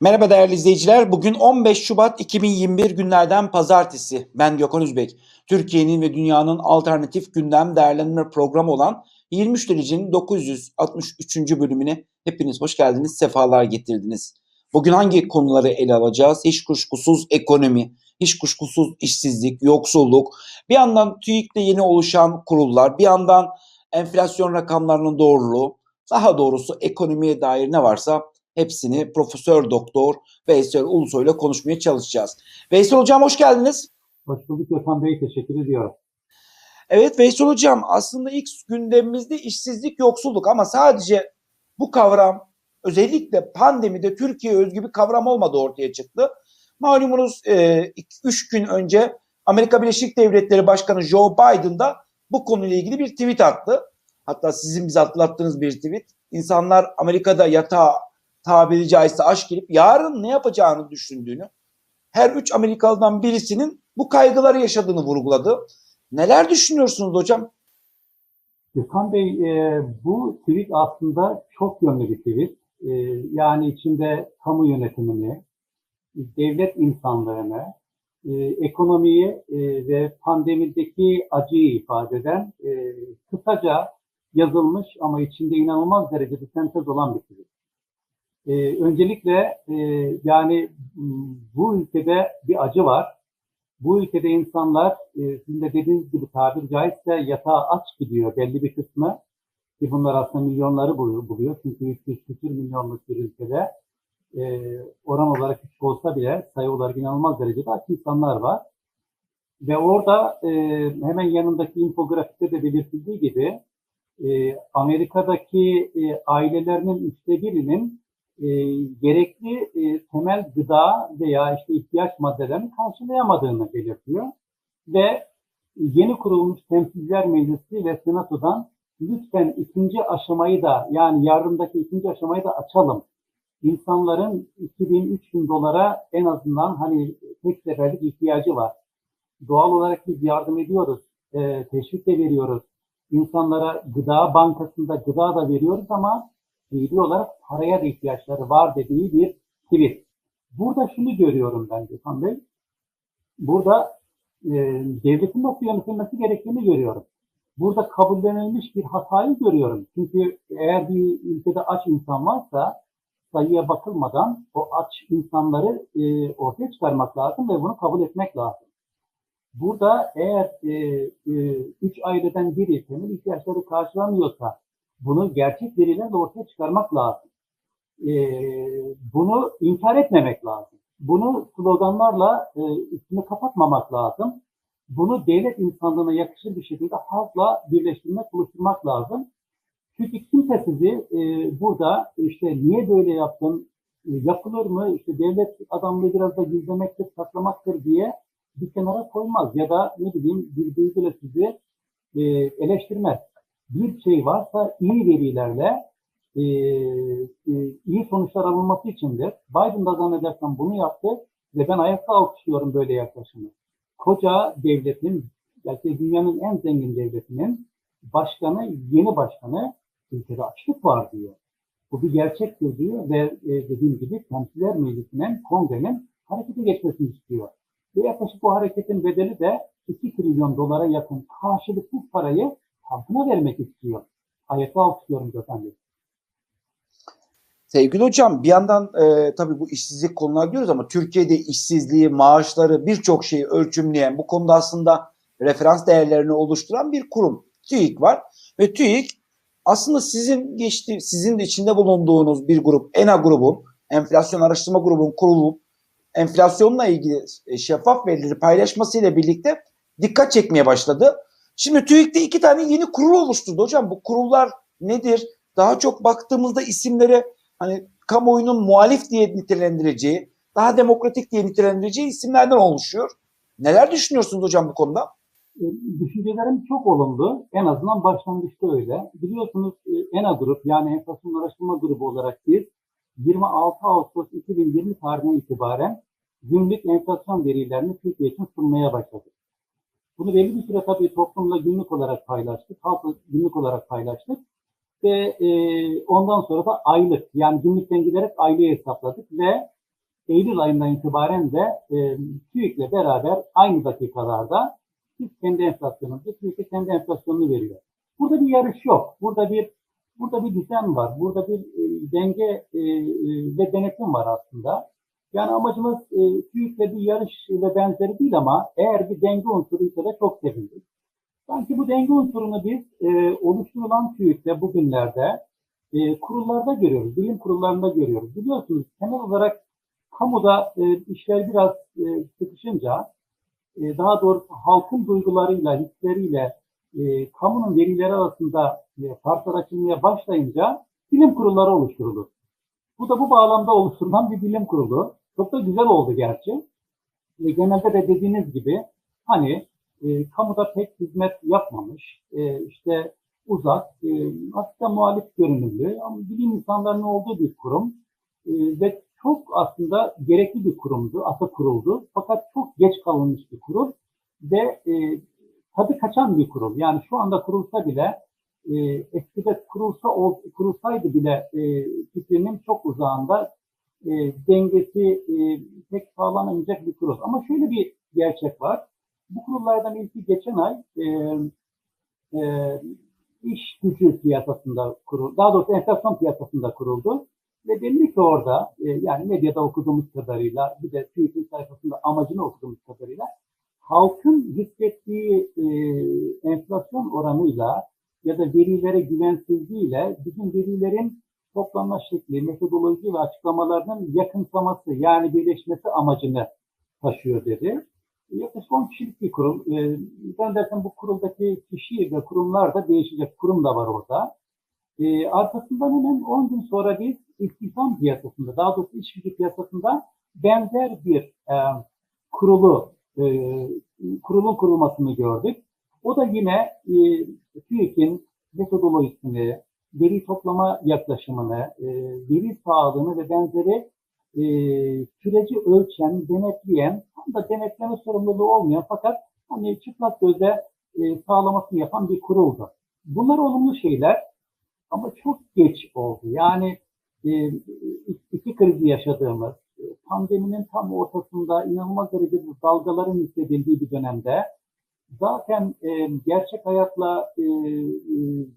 Merhaba değerli izleyiciler. Bugün 15 Şubat 2021 günlerden pazartesi. Ben Gökhan Üzbek. Türkiye'nin ve dünyanın alternatif gündem değerlendirme programı olan 23 derecenin 963. bölümüne hepiniz hoş geldiniz, sefalar getirdiniz. Bugün hangi konuları ele alacağız? Hiç kuşkusuz ekonomi, hiç kuşkusuz işsizlik, yoksulluk, bir yandan TÜİK'te yeni oluşan kurullar, bir yandan enflasyon rakamlarının doğruluğu, daha doğrusu ekonomiye dair ne varsa hepsini Profesör Doktor Veysel Ulusoy ile konuşmaya çalışacağız. Veysel Hocam hoş geldiniz. Hoş bulduk Gökhan Bey, teşekkür ediyorum. Evet Veysel Hocam aslında ilk gündemimizde işsizlik, yoksulluk ama sadece bu kavram özellikle pandemide Türkiye özgü bir kavram olmadı ortaya çıktı. Malumunuz 3 gün önce Amerika Birleşik Devletleri Başkanı Joe Biden da bu konuyla ilgili bir tweet attı. Hatta sizin bize hatırlattığınız bir tweet. İnsanlar Amerika'da yatağa tabiri caizse aşk gelip yarın ne yapacağını düşündüğünü, her üç Amerikalı'dan birisinin bu kaygıları yaşadığını vurguladı. Neler düşünüyorsunuz hocam? Gökhan Bey, e, bu tweet aslında çok yönlü bir tweet. E, yani içinde kamu yönetimini, devlet insanlarını, e, ekonomiyi e, ve pandemideki acıyı ifade eden e, kısaca yazılmış ama içinde inanılmaz derecede sentez olan bir tweet. E, öncelikle e, yani bu ülkede bir acı var. Bu ülkede insanlar e, sizin de dediğiniz gibi tabiri caizse yatağa aç gidiyor belli bir kısmı. Ki bunlar aslında milyonları buluyor. Çünkü 300 küsür milyonluk bir ülkede e, oran olarak küçük olsa bile sayı olarak inanılmaz derecede aç insanlar var. Ve orada e, hemen yanındaki infografikte de belirtildiği gibi e, Amerika'daki e, ailelerinin üçte birinin e, gerekli e, temel gıda veya işte ihtiyaç maddelerini karşılayamadığını belirtiyor. Ve yeni kurulmuş Temsilciler Meclisi ve Senato'dan lütfen ikinci aşamayı da yani yardımdaki ikinci aşamayı da açalım. İnsanların 2000-3000 dolara en azından hani tek seferlik ihtiyacı var. Doğal olarak biz yardım ediyoruz, e, teşvik de veriyoruz. İnsanlara gıda bankasında gıda da veriyoruz ama fiili olarak paraya da ihtiyaçları var dediği bir tweet. Burada şunu görüyorum ben Gökhan Bey. Burada e, devletin nasıl yönetilmesi gerektiğini görüyorum. Burada kabullenilmiş bir hatayı görüyorum. Çünkü eğer bir ülkede aç insan varsa sayıya bakılmadan o aç insanları e, ortaya çıkarmak lazım ve bunu kabul etmek lazım. Burada eğer e, e, üç aileden biri temel ihtiyaçları karşılamıyorsa bunu gerçek verilerle ortaya çıkarmak lazım. E, bunu inkar etmemek lazım. Bunu sloganlarla e, üstünü kapatmamak lazım. Bunu devlet insanlığına yakışır bir şekilde halkla birleştirmek, buluşturmak lazım. Çünkü kimse sizi e, burada işte niye böyle yaptın, e, yapılır mı, işte devlet adamlığı biraz da gizlemektir, saklamaktır diye bir kenara koymaz. Ya da ne bileyim bir duyguyla sizi e, eleştirmez bir şey varsa iyi verilerle e, e, iyi sonuçlar alınması içindir. Biden da zannedersem bunu yaptı ve ben ayakta alkışlıyorum böyle yaklaşımı. Koca devletin, belki dünyanın en zengin devletinin başkanı, yeni başkanı ülkede açlık var diyor. Bu bir gerçektir diyor ve e, dediğim gibi Temsiller Meclisi'nin, kongrenin harekete geçmesini istiyor. Ve yaklaşık bu hareketin bedeli de 2 trilyon dolara yakın karşılıksız parayı halkına vermek istiyor. Ayakta alkışlıyorum Gökhan Bey. Sevgili hocam bir yandan e, tabii bu işsizlik konular diyoruz ama Türkiye'de işsizliği, maaşları birçok şeyi ölçümleyen bu konuda aslında referans değerlerini oluşturan bir kurum. TÜİK var ve TÜİK aslında sizin geçti sizin de içinde bulunduğunuz bir grup ENA grubun enflasyon araştırma grubun kurulup enflasyonla ilgili şeffaf verileri paylaşmasıyla birlikte dikkat çekmeye başladı. Şimdi TÜİK'te iki tane yeni kurul oluşturdu hocam. Bu kurullar nedir? Daha çok baktığımızda isimlere hani kamuoyunun muhalif diye nitelendireceği, daha demokratik diye nitelendireceği isimlerden oluşuyor. Neler düşünüyorsunuz hocam bu konuda? E, düşüncelerim çok olumlu. En azından başlangıçta öyle. Biliyorsunuz e, ENA Grup yani Enflasyon Araştırma Grubu olarak biz 26 Ağustos 2020 tarihine itibaren günlük enflasyon verilerini Türkiye için sunmaya başladık. Bunu belli bir süre tabii toplumla günlük olarak paylaştık, halkla günlük olarak paylaştık. Ve e, ondan sonra da aylık, yani günlükten giderek aylığı hesapladık ve Eylül ayından itibaren de e, TÜİK'le beraber aynı dakikalarda biz kendi enflasyonumuzu, TÜİK de kendi enflasyonunu veriyor. Burada bir yarış yok. Burada bir burada bir düzen var. Burada bir e, denge e, e, ve denetim var aslında. Yani amacımız e, TÜİK'le bir yarış ve benzeri değil ama eğer bir denge unsuruysa da çok sevindik. Sanki bu denge unsurunu biz e, oluşturulan TÜİK'te bugünlerde e, kurullarda görüyoruz, bilim kurullarında görüyoruz. Biliyorsunuz temel olarak kamuda e, işler biraz e, sıkışınca, e, daha doğrusu halkın duygularıyla, hisleriyle e, kamunun verileri arasında e, farklar açılmaya başlayınca bilim kurulları oluşturulur. Bu da bu bağlamda oluşturulan bir bilim kurulu. Çok da güzel oldu gerçi. E, genelde de dediğiniz gibi hani e, kamuda pek hizmet yapmamış, e, işte uzak, e, aslında muhalif görünümlü ama bilim insanlarının olduğu bir kurum e, ve çok aslında gerekli bir kurumdu, ata kuruldu. Fakat çok geç kalınmış bir kurum ve e, tadı kaçan bir kurum. Yani şu anda kurulsa bile e, eskide kurulsa kurulsaydı bile e, fikrinin çok uzağında e, dengesi e, pek sağlanamayacak bir kurul. Ama şöyle bir gerçek var. Bu kurullardan ilki geçen ay e, e, iş gücü piyasasında kuruldu. Daha doğrusu enflasyon piyasasında kuruldu. Ve belli ki orada e, yani medyada okuduğumuz kadarıyla bir de TÜİK'in sayfasında amacını okuduğumuz kadarıyla halkın hissettiği e, enflasyon oranıyla ya da verilere güvensizliğiyle bizim verilerin toplanma şekli, metodoloji ve açıklamalarının yakınsaması yani birleşmesi amacını taşıyor dedi. Yaklaşık 10 kişilik bir kurul. E, ben dersen bu kuruldaki kişi ve kurumlar da değişecek. Kurum da var orada. E, arkasından hemen 10 gün sonra biz istihdam piyasasında, daha doğrusu iş gücü piyasasında benzer bir e, kurulu, e, kurulun kurulmasını gördük. O da yine e, TÜİK'in metodolojisini, veri toplama yaklaşımını, e, veri sağlığını ve benzeri e, süreci ölçen, denetleyen, tam da denetleme sorumluluğu olmayan fakat hani çıplak gözle e, sağlamasını yapan bir kuruldu. Bunlar olumlu şeyler ama çok geç oldu. Yani e, iki krizi yaşadığımız, pandeminin tam ortasında inanılmaz derecede dalgaların hissedildiği bir dönemde zaten e, gerçek hayatla e, e,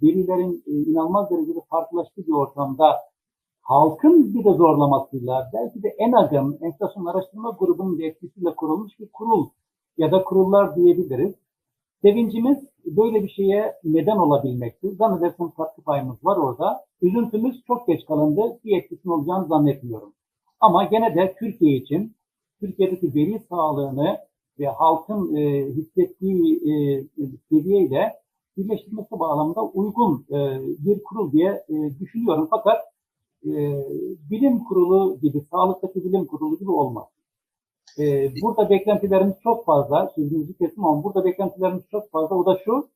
verilerin e, inanılmaz derecede farklılaştığı bir ortamda halkın bir de zorlamasıyla belki de ENAG'ın enflasyon araştırma grubunun etkisiyle kurulmuş bir kurul ya da kurullar diyebiliriz. Sevincimiz böyle bir şeye neden olabilmektir. Zannedersem katkı payımız var orada. Üzüntümüz çok geç kalındı. Bir etkisinin olacağını zannetmiyorum. Ama gene de Türkiye için Türkiye'deki veri sağlığını ve halkın e, hissettiği e, seviyeyle birleştirmesi bağlamında uygun e, bir kurul diye e, düşünüyorum. Fakat e, bilim kurulu gibi, sağlıktaki bilim kurulu gibi olmaz. E, burada beklentilerimiz çok fazla. Sözünüzü kesim ama burada beklentilerimiz çok fazla. O da şu.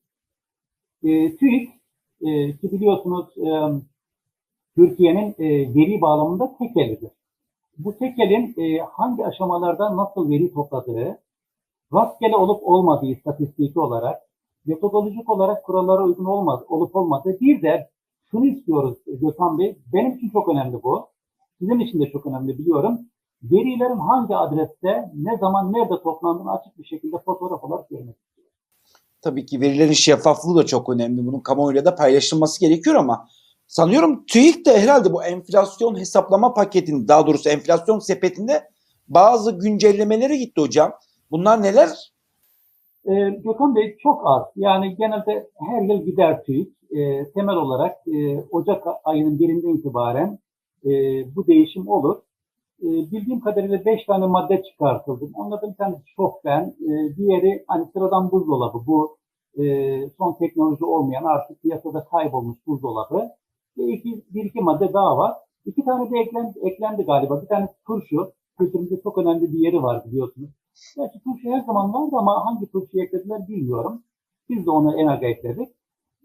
E, TÜİK e, ki biliyorsunuz e, Türkiye'nin e, veri bağlamında tek elidir. Bu tek elin e, hangi aşamalarda nasıl veri topladığı, rastgele olup olmadığı istatistiki olarak, metodolojik olarak kurallara uygun olmaz, olup olmadığı bir de şunu istiyoruz Gökhan Bey, benim için çok önemli bu. Sizin için de çok önemli biliyorum. Verilerin hangi adreste, ne zaman, nerede toplandığını açık bir şekilde fotoğraf olarak görmek. Tabii ki verilerin şeffaflığı da çok önemli. Bunun kamuoyuyla da paylaşılması gerekiyor ama sanıyorum TÜİK de herhalde bu enflasyon hesaplama paketinde, daha doğrusu enflasyon sepetinde bazı güncellemelere gitti hocam. Bunlar neler? Ee, Gökhan Bey çok az. Yani genelde her yıl gider TÜİK. Ee, temel olarak e, Ocak ayının birinden itibaren e, bu değişim olur. E, bildiğim kadarıyla 5 tane madde çıkartıldı. Onlardan bir tanesi şofben, e, diğeri hani sıradan buzdolabı. Bu e, son teknoloji olmayan artık piyasada kaybolmuş buzdolabı. Ve iki, bir iki madde daha var. İki tane de eklendi, eklendi galiba. Bir tanesi turşu. Kültürümüzde çok önemli bir yeri var biliyorsunuz. Gerçi turşu her zaman vardı ama hangi turşuyu eklediler bilmiyorum. Biz de onu en aga ekledik.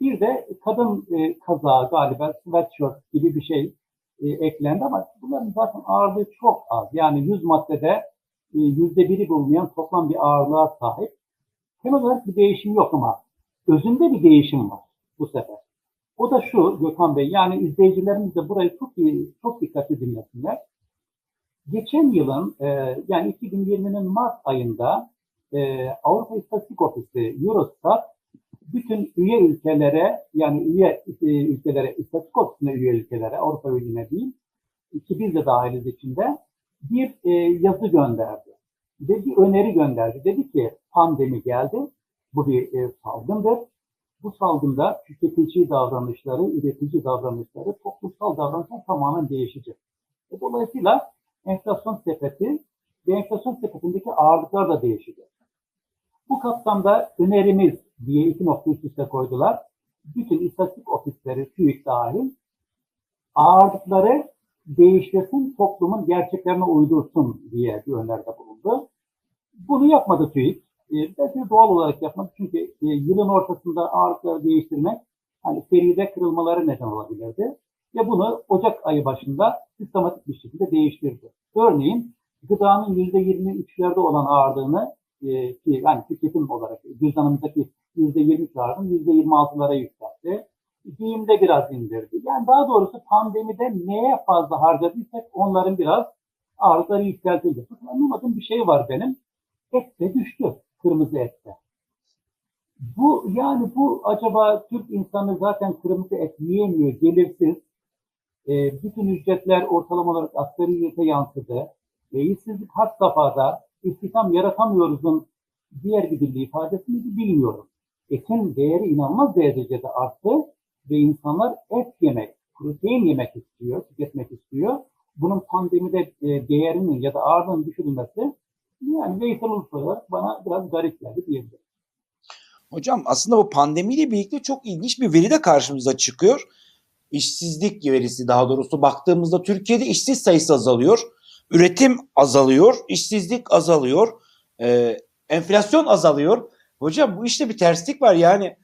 Bir de kadın e, kazağı galiba sweatshirt gibi bir şey e, eklendi ama bunların zaten ağırlığı çok az. Yani 100 maddede e, yüzde biri bulmayan toplam bir ağırlığa sahip. Temel olarak bir değişim yok ama özünde bir değişim var bu sefer. O da şu Gökhan Bey yani izleyicilerimiz de burayı çok iyi, çok dikkatli dinlesinler. Geçen yılın e, yani 2020'nin Mart ayında e, Avrupa İstatistik Ofisi Eurostat bütün üye ülkelere yani üye e, ülkelere istatistik ofisine üye ülkelere Avrupa Birliği'ne değil ki biz de dahiliz içinde bir yazı gönderdi ve bir öneri gönderdi. Dedi ki pandemi geldi. Bu bir salgındır. Bu salgında tüketici davranışları, üretici davranışları, toplumsal davranışlar tamamen değişecek. Dolayısıyla enflasyon sepeti ve enflasyon sepetindeki ağırlıklar da değişecek. Bu kapsamda önerimiz diye iki nokta üst üste koydular. Bütün istatistik ofisleri, TÜİK dahil ağırlıkları değiştirsin, toplumun gerçeklerine uydursun diye bir öneride bulundu. Bunu yapmadı TÜİK. E, belki doğal olarak yapmadı çünkü e, yılın ortasında ağırlıkları değiştirmek hani seride kırılmaları neden olabilirdi. Ve bunu Ocak ayı başında sistematik bir şekilde değiştirdi. Örneğin gıdanın %23'lerde olan ağırlığını e, ki yani tüketim olarak cüzdanımızdaki %23 ağırlığını %26'lara yükseltti. Giyimde biraz indirdi. Yani daha doğrusu pandemide neye fazla harcadıysak onların biraz ağırlıkları yükseltildi. Anlamadığım bir şey var benim. Et de düştü. Kırmızı ette. Bu yani bu acaba Türk insanı zaten kırmızı et yiyemiyor, gelirsiz. E, bütün ücretler ortalama olarak asgari ücrete yansıdı. E, işsizlik had safhada, istihdam yaratamıyoruzun diğer bir dilli ifadesini bilmiyorum. Etin değeri inanılmaz derecede arttı ve insanlar et yemek, protein yemek istiyor, tüketmek istiyor. Bunun pandemide e, değerinin ya da ağırlığının düşürülmesi yani veysel olarak bana biraz garip geldi diyebilirim. Hocam aslında bu pandemiyle birlikte çok ilginç bir veri de karşımıza çıkıyor. İşsizlik verisi daha doğrusu baktığımızda Türkiye'de işsiz sayısı azalıyor. Üretim azalıyor, işsizlik azalıyor, e, enflasyon azalıyor. Hocam bu işte bir terslik var yani.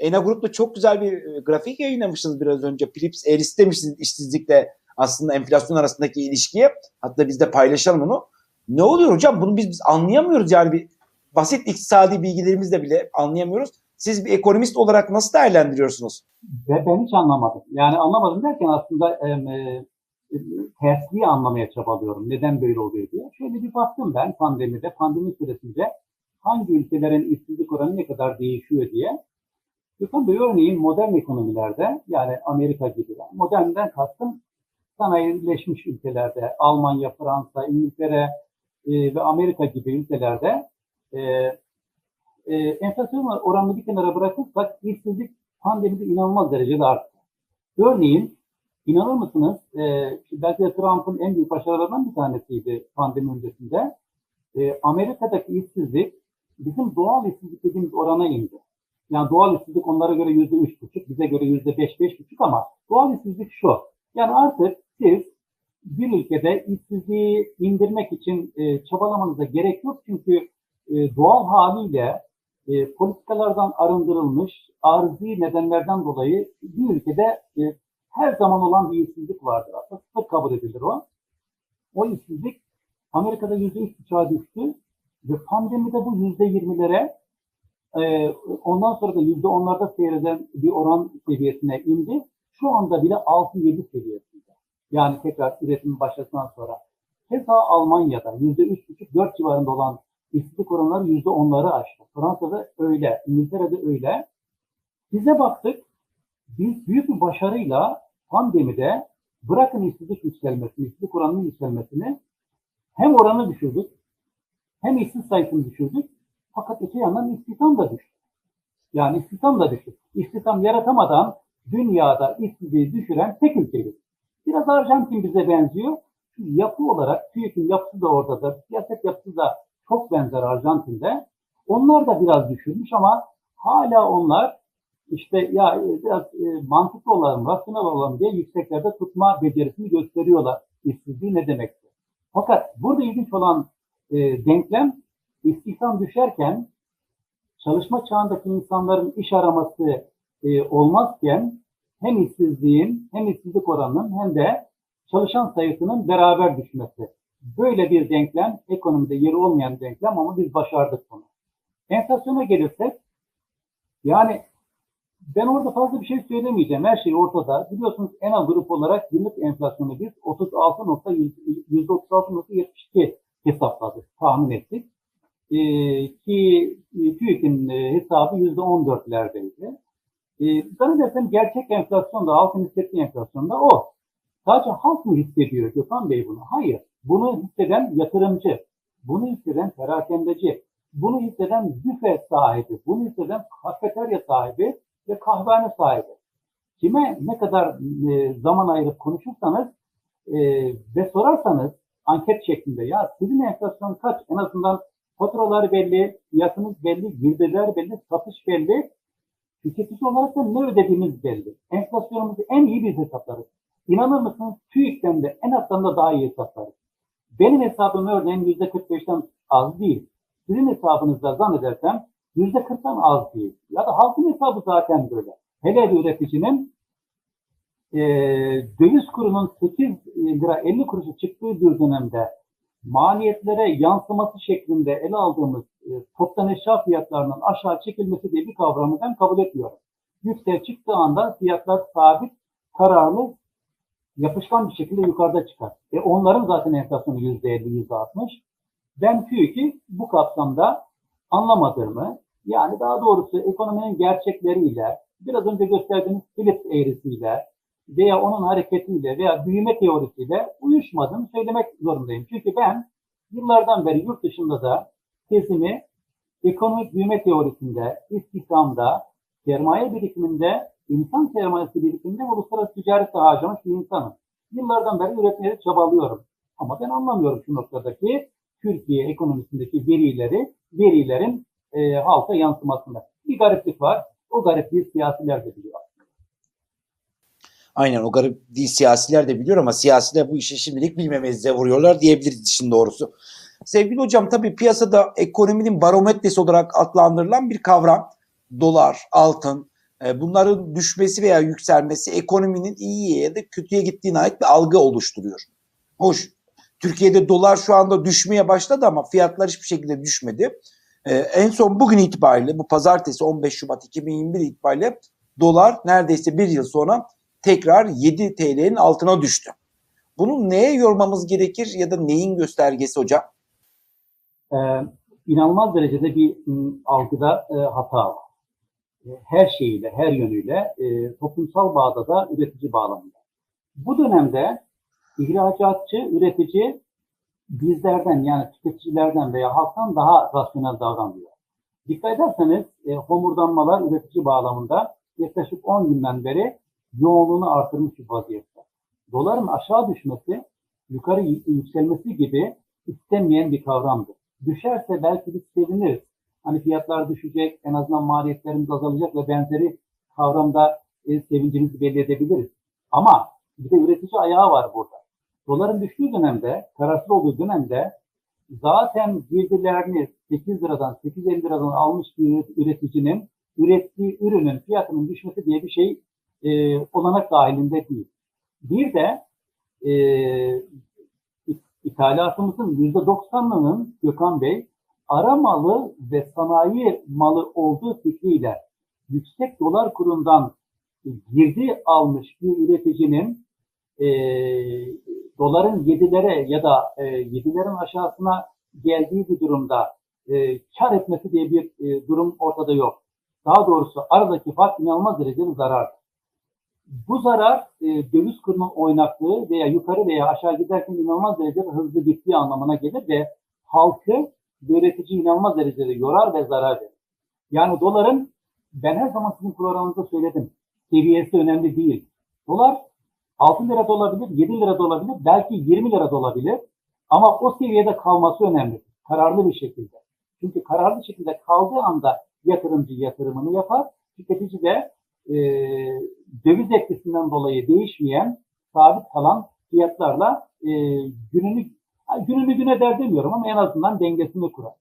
Ena Grup'ta çok güzel bir e, grafik yayınlamışsınız biraz önce. Philips Eris demişsiniz işsizlikle aslında enflasyon arasındaki ilişkiye. Hatta biz de paylaşalım onu. Ne oluyor hocam? Bunu biz, biz anlayamıyoruz yani bir basit iktisadi bilgilerimizle bile anlayamıyoruz. Siz bir ekonomist olarak nasıl değerlendiriyorsunuz? Ben hiç anlamadım. Yani anlamadım derken aslında e, e, tersliği anlamaya çabalıyorum. Neden böyle oluyor diye. Şöyle bir baktım ben pandemide, pandemi süresince hangi ülkelerin işsizlik oranı ne kadar değişiyor diye. Gökhan Bey örneğin modern ekonomilerde yani Amerika gibi, modernden kastım sanayileşmiş ülkelerde, Almanya, Fransa, İngiltere e, ve Amerika gibi ülkelerde e, e, enflasyon oranını bir kenara bırakırsak işsizlik pandemide inanılmaz derecede arttı. Örneğin inanır mısınız e, belki de Trump'ın en büyük başarılarından bir tanesiydi pandemi öncesinde. E, Amerika'daki işsizlik bizim doğal işsizlik dediğimiz orana indi. Yani doğal işsizlik onlara göre yüzde üç buçuk, bize göre yüzde beş, beş buçuk ama doğal işsizlik şu. Yani artık siz bir ülkede işsizliği indirmek için e, çabalamanıza gerek yok. Çünkü e, doğal haliyle e, politikalardan arındırılmış arzi nedenlerden dolayı bir ülkede e, her zaman olan bir işsizlik vardır. Aslında sıfır kabul edilir o. O işsizlik Amerika'da yüzde üç buçuğa düştü ve pandemide bu yüzde yirmilere e, ondan sonra da yüzde onlarda seyreden bir oran seviyesine indi. Şu anda bile 6-7 seviyesinde. Yani tekrar üretimin başlasından sonra. Keza Almanya'da yüzde üç buçuk dört civarında olan işsizlik oranları yüzde onları aştı. Fransa'da öyle, İngiltere'de öyle. Bize baktık, biz büyük bir başarıyla pandemide bırakın işsizlik yükselmesini, işsizlik oranının yükselmesini hem oranı düşürdük, hem işsiz sayısını düşürdük. Fakat öte yandan istihdam da düştü. Yani istihdam da düştü. İstihdam yaratamadan dünyada işsizliği düşüren tek ülkeyiz. Biraz Arjantin bize benziyor. Yapı olarak TÜİK'in yapısı da oradadır. Siyaset yapısı da çok benzer Arjantin'de. Onlar da biraz düşürmüş ama hala onlar işte ya biraz e, mantıklı olalım, rasyonel olalım diye yükseklerde tutma becerisini gösteriyorlar. İşsizliği ne demektir? Fakat burada ilginç olan e, denklem istihdam düşerken çalışma çağındaki insanların iş araması e, olmazken hem işsizliğin hem işsizlik oranının hem de çalışan sayısının beraber düşmesi. Böyle bir denklem, ekonomide yeri olmayan denklem ama biz başardık bunu. Enflasyona gelirsek, yani Ben orada fazla bir şey söylemeyeceğim. Her şey ortada. Biliyorsunuz Enal grup olarak yıllık enflasyonu biz 36.172 hesapladık, tahmin ettik. Ee, ki e, TÜİK'in e, hesabı %14'lerdeydi. Ee, zannedersem gerçek enflasyon da, halkın hissettiği enflasyon da o. Sadece halk mı hissediyor Gökhan Bey bunu? Hayır. Bunu hisseden yatırımcı, bunu hisseden perakendeci, bunu hisseden büfe sahibi, bunu hisseden kafeterya sahibi ve kahvehane sahibi. Kime ne kadar e, zaman ayırıp konuşursanız e, ve sorarsanız anket şeklinde ya sizin enflasyon kaç? En azından faturalar belli, fiyatınız belli, girdiler belli, satış belli. Tüketici olarak da ne ödediğimiz belli. Enflasyonumuzu en iyi biz hesaplarız. İnanır mısınız TÜİK'ten de en azından da daha iyi hesaplarız. Benim hesabım örneğin %45'ten az değil. Sizin hesabınızda zannedersem %40'tan az değil. Ya da halkın hesabı zaten böyle. Hele bir üreticinin e, döviz kurunun 8 lira 50 kuruşu çıktığı bir dönemde maliyetlere yansıması şeklinde ele aldığımız e, toptan eşya fiyatlarının aşağı çekilmesi diye bir kavramı ben kabul etmiyorum. Yüksek çıktığı anda fiyatlar sabit, kararlı, yapışkan bir şekilde yukarıda çıkar. E onların zaten enflasyonu %50, %60. Ben TÜİK'i bu kapsamda anlamadığımı, yani daha doğrusu ekonominin gerçekleriyle, biraz önce gösterdiğiniz Philips eğrisiyle veya onun hareketiyle veya büyüme teorisiyle uyuşmadığını söylemek zorundayım. Çünkü ben yıllardan beri yurt dışında da tezimi ekonomik büyüme teorisinde, istihdamda, sermaye birikiminde, insan sermayesi birikiminde uluslararası ticarette harcamış bir insanım. Yıllardan beri üretmeye çabalıyorum. Ama ben anlamıyorum şu noktadaki Türkiye ekonomisindeki verileri, verilerin e, halka yansımasında. Bir gariplik var. O garipliği siyasiler de biliyor. Aynen o garip değil siyasiler de biliyor ama siyasiler bu işi şimdilik bilmemezliğe vuruyorlar diyebiliriz işin doğrusu. Sevgili hocam tabii piyasada ekonominin barometresi olarak adlandırılan bir kavram. Dolar, altın, bunların düşmesi veya yükselmesi ekonominin iyiye ya da kötüye gittiğine ait bir algı oluşturuyor. Hoş, Türkiye'de dolar şu anda düşmeye başladı ama fiyatlar hiçbir şekilde düşmedi. Ee, en son bugün itibariyle bu pazartesi 15 Şubat 2021 itibariyle dolar neredeyse bir yıl sonra tekrar 7 TL'nin altına düştü. Bunu neye yormamız gerekir ya da neyin göstergesi hocam? Ee, inanılmaz derecede bir m, algıda e, hata var. Her şeyiyle, her yönüyle e, toplumsal bağda da üretici bağlamında. Bu dönemde ihracatçı, üretici bizlerden yani tüketicilerden veya halktan daha rasyonel davranıyor. Dikkat ederseniz e, homurdanmalar üretici bağlamında yaklaşık 10 günden beri yoğunluğunu artırmış bir vaziyette. Doların aşağı düşmesi, yukarı yükselmesi gibi istenmeyen bir kavramdır. Düşerse belki biz seviniriz. Hani fiyatlar düşecek, en azından maliyetlerimiz azalacak ve benzeri kavramda e, sevincimizi belli edebiliriz. Ama bir de üretici ayağı var burada. Doların düştüğü dönemde, kararsız olduğu dönemde zaten girdilerini 8 liradan 8.50 liradan almış bir üreticinin ürettiği ürünün fiyatının düşmesi diye bir şey e, olanak dahilinde değil. Bir de e, ithalatımızın %90'ının Gökhan Bey ara malı ve sanayi malı olduğu fikriyle yüksek dolar kurundan girdi almış bir üreticinin e, doların yedilere ya da e, yedilerin aşağısına geldiği bir durumda e, kar etmesi diye bir e, durum ortada yok. Daha doğrusu aradaki fark inanılmaz derecede zarar. Bu zarar e, döviz kurunun oynaklığı veya yukarı veya aşağı giderken inanılmaz derecede hızlı gittiği anlamına gelir ve halkı üretici inanılmaz derecede yorar ve zarar verir. Yani doların ben her zaman sizin programınızda söyledim. Seviyesi önemli değil. Dolar 6 lira da olabilir, 7 lira da olabilir, belki 20 lira da olabilir. Ama o seviyede kalması önemli. Kararlı bir şekilde. Çünkü kararlı şekilde kaldığı anda yatırımcı yatırımını yapar. Tüketici de e, döviz etkisinden dolayı değişmeyen, sabit kalan fiyatlarla e, gününü gününü güne der demiyorum ama en azından dengesini kurar.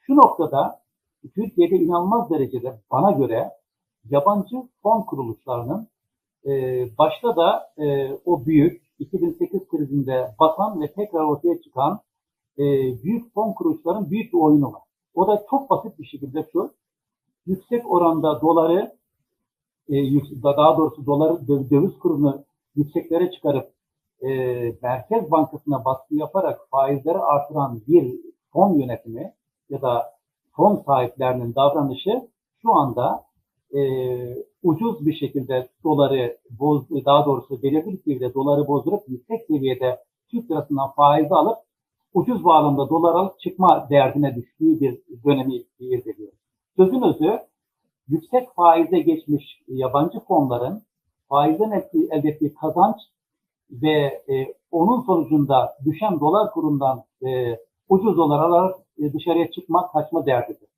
Şu noktada Türkiye'de inanılmaz derecede bana göre yabancı fon kuruluşlarının e, başta da e, o büyük 2008 krizinde batan ve tekrar ortaya çıkan e, büyük fon kuruluşların büyük bir oyunu var. O da çok basit bir şekilde şu, yüksek oranda doları e, daha doğrusu doları dö- döviz kurunu yükseklere çıkarıp e, Merkez Bankası'na baskı yaparak faizleri artıran bir fon yönetimi ya da fon sahiplerinin davranışı şu anda e, ucuz bir şekilde doları boz, daha doğrusu belirli bir seviyede doları bozdurup yüksek seviyede Türk lirasından faizi alıp ucuz bağlamda dolar alıp çıkma derdine düştüğü bir dönemi irdeliyor. Sözün özü yüksek faize geçmiş yabancı fonların faizden elde ettiği kazanç ve e, onun sonucunda düşen dolar kurundan e, ucuz dolar alarak e, dışarıya çıkmak, kaçma derdidir.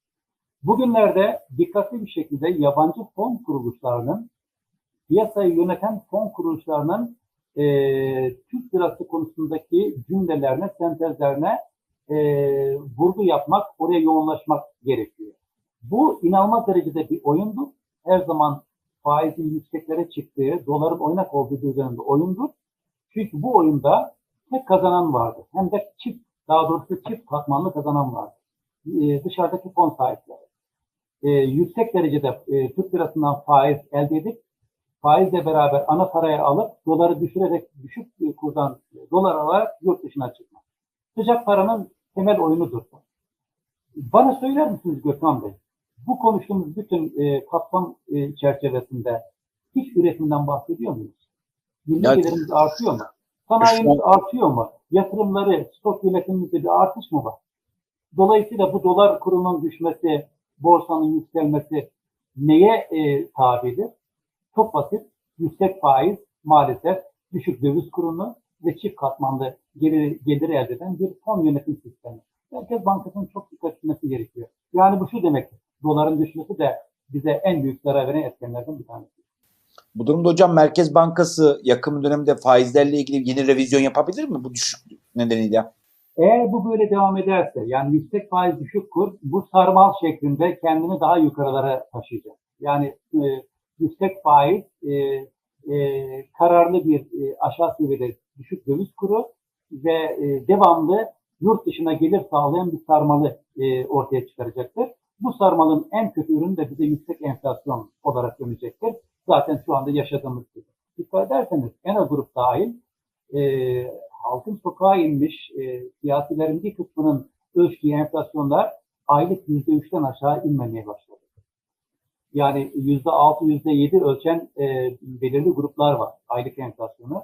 Bugünlerde dikkatli bir şekilde yabancı fon kuruluşlarının, piyasayı yöneten fon kuruluşlarının e, Türk lirası konusundaki cümlelerine, sentezlerine e, vurgu yapmak, oraya yoğunlaşmak gerekiyor. Bu inanılmaz derecede bir oyundur. Her zaman faizin yükseklere çıktığı, doların oynak olduğu bir dönemde oyundur. Çünkü bu oyunda tek kazanan vardır. Hem de çift, daha doğrusu çift katmanlı kazanan vardır. Ee, dışarıdaki fon sahipleri. Ee, yüksek derecede e, Türk lirasından faiz elde edip faizle beraber ana paraya alıp doları düşürerek düşük bir kurdan e, dolar alarak yurt dışına çıkmak. Sıcak paranın temel oyunudur. Bana söyler misiniz Gökhan Bey? Bu konuştuğumuz bütün e, kapsam e, çerçevesinde hiç üretimden bahsediyor muyuz? Milli Ya- gelirimiz artıyor mu? Sanayimiz artıyor mu? Yatırımları, stok yönetimimizde bir artış mı var? Dolayısıyla bu dolar kurunun düşmesi, borsanın yükselmesi neye e, tabidir? Çok basit. Yüksek faiz maalesef düşük döviz kurunu ve çift katmanlı gelir, gelir elde eden bir fon yönetim sistemi. Merkez Bankası'nın çok dikkat etmesi gerekiyor. Yani bu şu demek, doların düşmesi de bize en büyük zarar veren etkenlerden bir tanesi. Bu durumda hocam Merkez Bankası yakın dönemde faizlerle ilgili yeni revizyon yapabilir mi bu düşüklük nedeniyle? Eğer bu böyle devam ederse, yani yüksek faiz düşük kur, bu sarmal şeklinde kendini daha yukarılara taşıyacak. Yani e, yüksek faiz, e, e, kararlı bir e, aşağı seviyede düşük döviz kuru ve e, devamlı yurt dışına gelir sağlayan bir sarmalı e, ortaya çıkaracaktır. Bu sarmalın en kötü ürünü de bize yüksek enflasyon olarak dönecektir. Zaten şu anda yaşadığımız gibi. Dikkat ederseniz ENA grup dahil e, halkın sokağa inmiş e, siyasilerin bir kısmının ölçtüğü enflasyonlar aylık yüzde üçten aşağı inmemeye başladı. Yani yüzde altı, yüzde yedi ölçen e, belirli gruplar var aylık enflasyonu.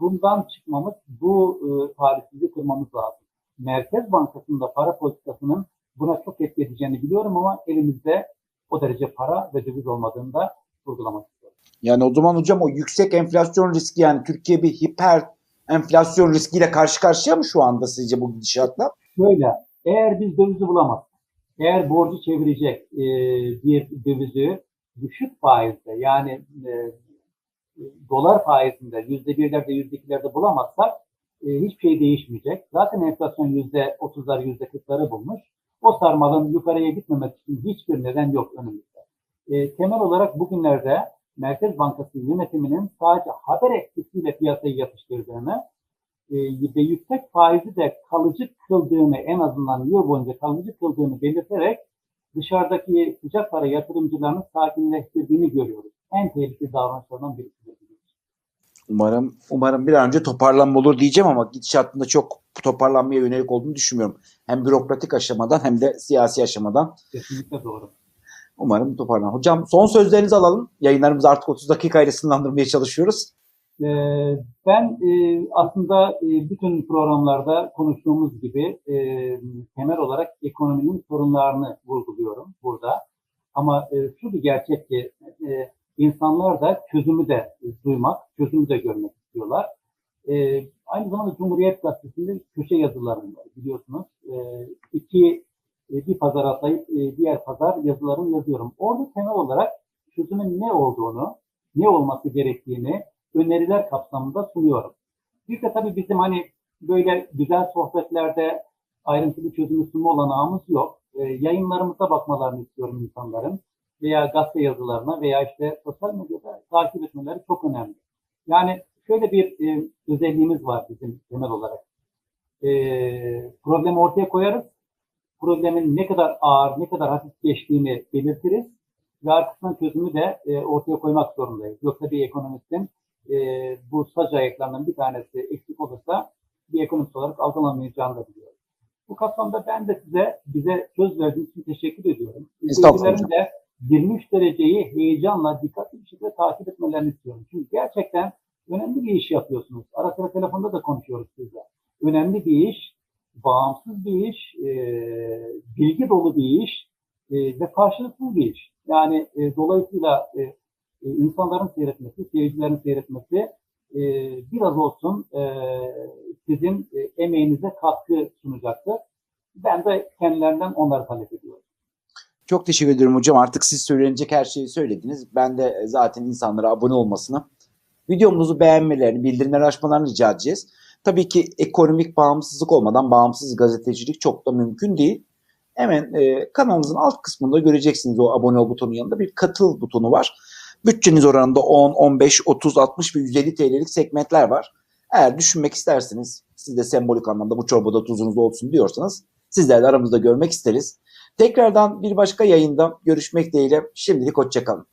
Bundan çıkmamız, bu e, talihsizliği kırmamız lazım. Merkez Bankası'nda para politikasının buna çok etki edeceğini biliyorum ama elimizde o derece para ve döviz olmadığını da vurgulamak istiyorum. Yani o zaman hocam o yüksek enflasyon riski yani Türkiye bir hiper enflasyon riskiyle karşı karşıya mı şu anda sizce bu gidişatla? Şöyle, eğer biz dövizi bulamazsak, eğer borcu çevirecek e, bir dövizi düşük faizde yani e, dolar faizinde yüzde birlerde yüzde ikilerde bulamazsak e, hiçbir şey değişmeyecek. Zaten enflasyon yüzde otuzlar yüzde kırkları bulmuş. O sarmalın yukarıya gitmemesi için hiçbir neden yok önümüzde. E, temel olarak bugünlerde Merkez Bankası yönetiminin sadece haber etkisiyle piyasayı yatıştırdığını e, ve yüksek faizi de kalıcı kıldığını en azından yıl boyunca kalıcı kıldığını belirterek dışarıdaki sıcak para yatırımcılarını sakinleştirdiğini görüyoruz. En tehlikeli davranışlardan birisi. Umarım umarım bir an önce toparlanma olur diyeceğim ama gidişatında çok toparlanmaya yönelik olduğunu düşünmüyorum. Hem bürokratik aşamadan hem de siyasi aşamadan. Kesinlikle doğru. Umarım toparlan. Hocam son sözlerinizi alalım. Yayınlarımızı artık 30 dakikayla sınırlandırmaya çalışıyoruz. Ee, ben e, aslında e, bütün programlarda konuştuğumuz gibi e, temel olarak ekonominin sorunlarını vurguluyorum burada. Ama şu bir gerçek ki insanlar da çözümü de duymak, çözümü de görmek istiyorlar. Aynı zamanda Cumhuriyet Gazetesi'nde köşe yazılarım var biliyorsunuz. İki e, bir pazar atlayıp e, diğer pazar yazılarımı yazıyorum. Orada temel olarak çözümün ne olduğunu, ne olması gerektiğini öneriler kapsamında sunuyorum. Bir de tabii bizim hani böyle güzel sohbetlerde ayrıntılı çözümü sunma olanağımız yok. E, yayınlarımıza bakmalarını istiyorum insanların veya gazete yazılarına veya işte sosyal medyada takip etmeleri çok önemli. Yani şöyle bir e, özelliğimiz var bizim temel olarak. E, problemi ortaya koyarız. Problemin ne kadar ağır, ne kadar hafif geçtiğini belirtiriz. ve arkasından çözümü de e, ortaya koymak zorundayız. Yoksa bir ekonomistin e, bu sac ayaklarından bir tanesi eksik olursa bir ekonomist olarak algılanmayacağını da biliyoruz. Bu kapsamda ben de size bize söz verdiğiniz için teşekkür ediyorum. İzleyicilerin de 23 dereceyi heyecanla dikkatli bir şekilde takip etmelerini istiyorum. Çünkü gerçekten önemli bir iş yapıyorsunuz. Ara sıra telefonda da konuşuyoruz sizle. Önemli bir iş, bağımsız bir iş, e, bilgi dolu bir iş e, ve karşılıklı bir iş. Yani e, dolayısıyla e, e, insanların seyretmesi, seyircilerin seyretmesi e, biraz olsun e, sizin e, emeğinize katkı sunacaktır. Ben de kendilerinden onları talep ediyorum. Çok teşekkür ederim hocam. Artık siz söylenecek her şeyi söylediniz. Ben de zaten insanlara abone olmasını, videomuzu beğenmelerini, bildirimleri açmalarını rica edeceğiz. Tabii ki ekonomik bağımsızlık olmadan bağımsız gazetecilik çok da mümkün değil. Hemen e, kanalımızın alt kısmında göreceksiniz o abone ol butonunun yanında bir katıl butonu var. Bütçeniz oranında 10, 15, 30, 60 ve 150 TL'lik segmentler var. Eğer düşünmek isterseniz, siz de sembolik anlamda bu çorbada tuzunuz olsun diyorsanız sizler de aramızda görmek isteriz. Tekrardan bir başka yayında görüşmek dileğiyle şimdilik hoşçakalın.